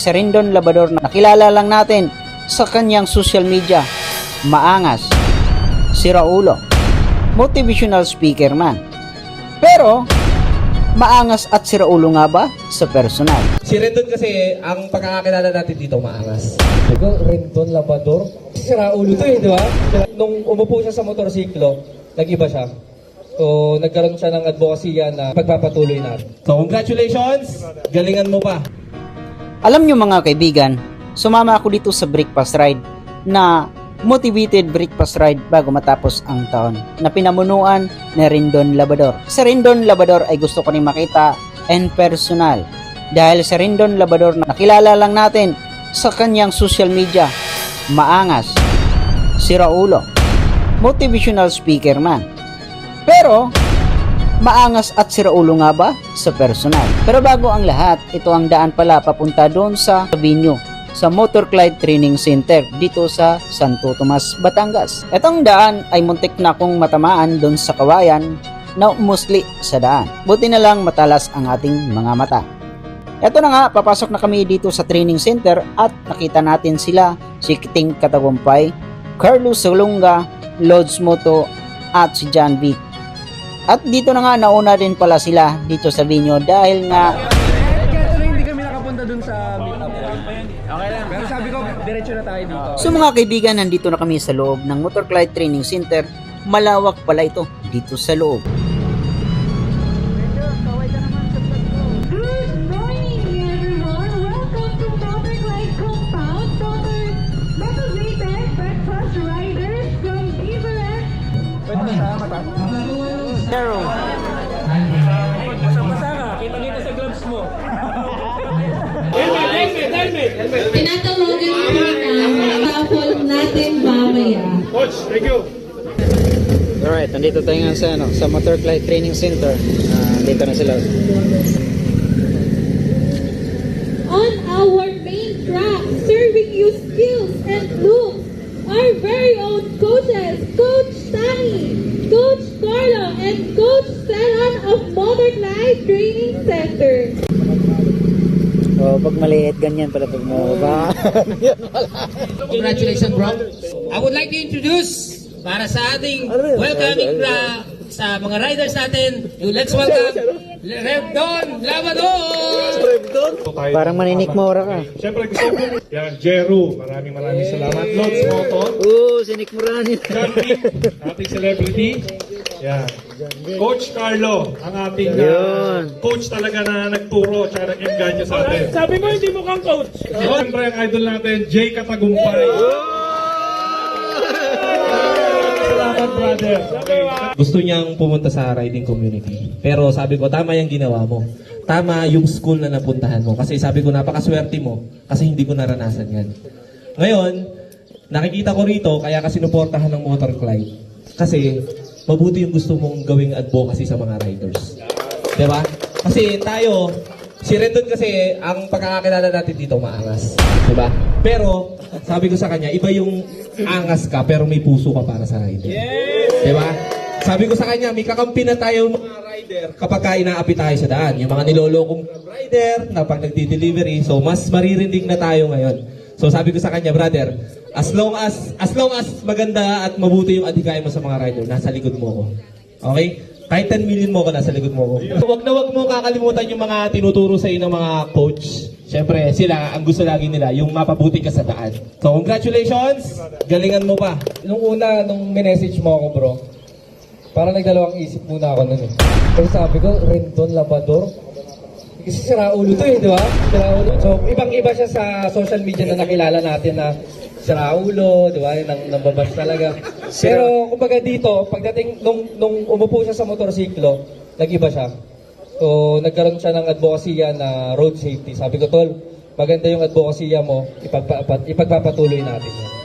Si Rendon Labador na nakilala lang natin sa kanyang social media. Maangas, siraulo, motivational speaker man. Pero, maangas at siraulo nga ba sa personal? Si Rendon kasi, ang pagkakakilala natin dito, maangas. Diba, Renton Labador? Sira ulo to eh, di ba? Nung umupo siya sa motorsiklo, nag-iba siya. So, nagkaroon siya ng advokasya na pagpapatuloy natin. So, congratulations! Galingan mo pa. Alam nyo mga kaibigan, sumama ako dito sa breakfast ride na motivated breakfast ride bago matapos ang taon na pinamunuan ni Rendon Labador. Sa Rendon Labador ay gusto ko rin makita and personal dahil sa Rendon Labador na nakilala lang natin sa kanyang social media, maangas, siraulo, motivational speaker man. Pero, maangas at siraulo nga ba sa personal? Pero bago ang lahat, ito ang daan pala papunta doon sa Sabinyo sa Motor Clyde Training Center dito sa Santo Tomas, Batangas. Itong daan ay muntik na akong matamaan doon sa kawayan na umusli sa daan. Buti na lang matalas ang ating mga mata. Eto na nga, papasok na kami dito sa training center at nakita natin sila, si Kiting Katagumpay, Carlos Salunga, Lods Moto at si John Vic. At dito na nga nauna din pala sila dito sa Vinyo dahil nga Kaya tuloy hindi kami nakapunta dun sa meetup. Okay lang. Pero sabi ko, diretso na tayo dito. So mga kaibigan, nandito na kami sa loob ng Motor Clyde Training Center. Malawak pala ito dito sa loob. Glide Pwede ba sa mata? Pero, Basa-basa ka. Kita-kita sa gloves mo. Tinatawagan namin ang raffle natin mamaya. alright, nandito tayo nga sa, ano, sa Motor Clyde Training Center. Ah, dito na sila. On our main track, serving you skills and looks, our very own coaches, Coach Sunny, Coach Carlo, and Coach Stellan of Motor Glide Training Center. Oh, pag maliit, ganyan pala pag mababa. Congratulations, bro. I would like to introduce para sa ating welcoming na sa mga riders natin, let's welcome Rev Don Lavador! Parang maninik mo ora ka. Siyempre gusto ko yan, Jeru, maraming maraming salamat. Lods Moton, Oo, sinik mo rin. John Vic, ating celebrity. Yan. Coach Carlo, ang ating uh, coach talaga na nagturo at nag-engganyo sa atin. Sabi mo hindi mo kang coach. Siyempre ang idol natin, Jay Katagumpay. Salamat brother. Gusto niyang pumunta sa riding community. Pero sabi ko, tama yung ginawa mo. Tama yung school na napuntahan mo. Kasi sabi ko, napakaswerte mo. Kasi hindi ko naranasan yan. Ngayon, nakikita ko rito, kaya kasi sinuportahan ng Motor Clyde. Kasi, mabuti yung gusto mong gawing advocacy sa mga riders. Di ba? Kasi tayo, si Rendon kasi, ang pagkakakilala natin dito, maangas. Di ba? Pero, sabi ko sa kanya, iba yung angas ka, pero may puso ka para sa rider. Di ba? Sabi ko sa kanya, may kakampi na tayo mga rider kapag ka inaapi tayo sa daan. Yung mga nilolokong rider na pag nagdi-delivery, so mas maririnig na tayo ngayon. So sabi ko sa kanya, brother, as long as as long as maganda at mabuti yung adhikay mo sa mga rider, nasa likod mo ako. Okay? Kahit 10 million mo ako, nasa likod mo ako. Huwag na huwag mo kakalimutan yung mga tinuturo sa ng mga coach. Siyempre, sila, ang gusto lagi nila, yung mapabuti ka sa daan. So, congratulations! Galingan mo pa. Nung una, nung minessage mo ako, bro, parang nagdalawang isip muna ako nun eh. Kasi sabi ko, Renton Labador? Kasi sira ulo to eh, di ba? Sira ulo. So, ibang-iba siya sa social media na nakilala natin na sira ulo, di ba? Nang, nambabash talaga. Pero, kumbaga dito, pagdating, nung, nung umupo siya sa motorsiklo, nag-iba siya. So, nagkaroon siya ng advokasya na road safety. Sabi ko, Tol, maganda yung advokasya mo, ipagpa, ipagpapatuloy natin.